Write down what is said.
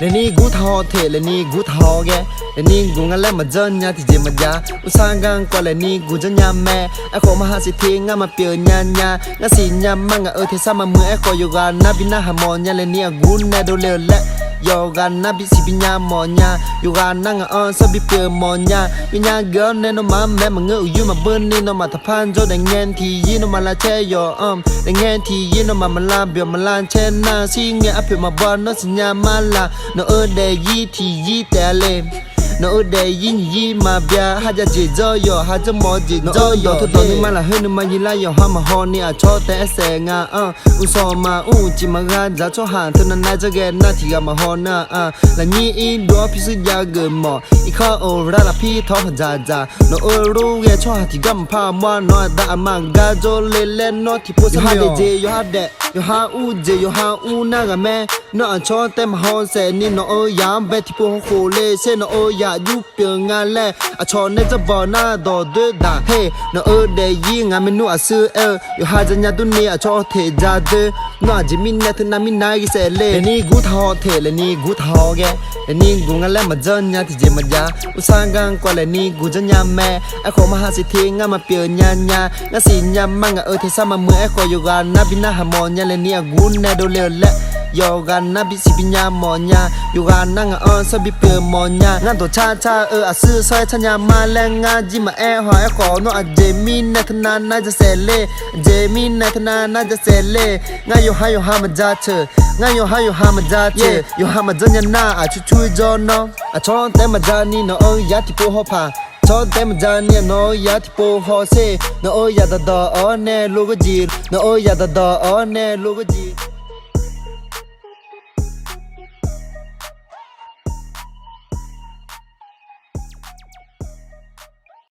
လနီဂူထောင်းထေလနီဂူထောင်းကဲလနီဂူငလဲမဇညာတိဂျေမဂျာဥဆန်ကန်ကလနီဂူဇညာမဲအခေါ်မဟာစီထေငါမပြေညာညာငါစီညာမငါအထေဆမမွဲအခေါ်ယောဂနာဘိနာဟမောညာလနီဂူနေဒိုလေလက်ယောဂနာဘီစီပညာမောညာယောဂနာငါအန်ဆဘီပြေမောညာပညာဂန်နဲနမမဲမငုယူမဘန်နဲနမတဖန်ဇိုဒငန်တီယီနမလာချဲယောအမ်ဒငန်တီယီနမမလာဘီမလန်ချဲနာစီငဲအဖေမဘာနစညာမလာနိုအဒေယီတီယီတဲလေน้อดยินยีมาบียาฮาจะจีจยอฮาจะมอจีโจอยอทุกตอนนี้มาละเฮนมายิ่งไล่ยอฮามาฮอนี่อาชอบแต่เสงาอืออุซอมาอูจิมาฮันจะชอบหันเท่านั้นได้จะแก่นาที่กามาฮอนาอ่ะและนี่อีดัวพิสุยาเกินหมออีข้าโอราลพี่ท้อหันจาจ้าน้อรู้แกชอหันที่กัมพามาน้อยดามังกาโจเลเลนน้อที่พูดสหายเจยอฮาเดยอฮาอูจจยอฮาอูนากาแมနော်အချောတဲမဟောဆယ်နီနော်အိုယမ်ဘက်တီပိုခိုလေဆယ်နော်အိုယာယူပငါလဲအချောနဲ့ဇဘောနာတော့ဒဒါဟေးနော်အိုဒေယီငါမနူအဆူအယ်ယဟာဇညာဒုန်နီအချောထေဂျာဒေနော်ဂျီမီနက်နာမီနိုင်ဆယ်လေနီဂူထောထေလေနီဂူထောကဲလေနီဂူငါလဲမဇညာတီဂျေမဂျာဥဆာဂန်ကွာလေနီဂူဇညာမဲအခေါ်မဟာစီထေငါမပြေညာညာငါစီညာမငါအိုထေဆာမမွဲအခေါ်ယူကနာဘီနာဟမောညာလေနီအဂူနဲ့ဒိုလေလက်ယောဂနာဘီစီပညာမောညာယောဂနာငါအဆဘီပေမောညာငါတို့ချာချာအအဆူဆဲချညာမလန်ငါဂျီမအဲဟွာကောနောအဂျေမီနက်နာနာဂျဆဲလေဂျေမီနက်နာနာဂျဆဲလေငါယောဟာယောဟာမဂျာချငါယောဟာယောဟာမဂျာချယောဟာမဂျညာနာအချူချူဂျောနောအချောတဲမဂျာနီနောယတ်တီပိုဟောဖာသောတမဇာနီနောယတ်ပိုဟောစေနောယဒဒအောနဲလောကကြီးနောယဒဒအောနဲလောကကြီး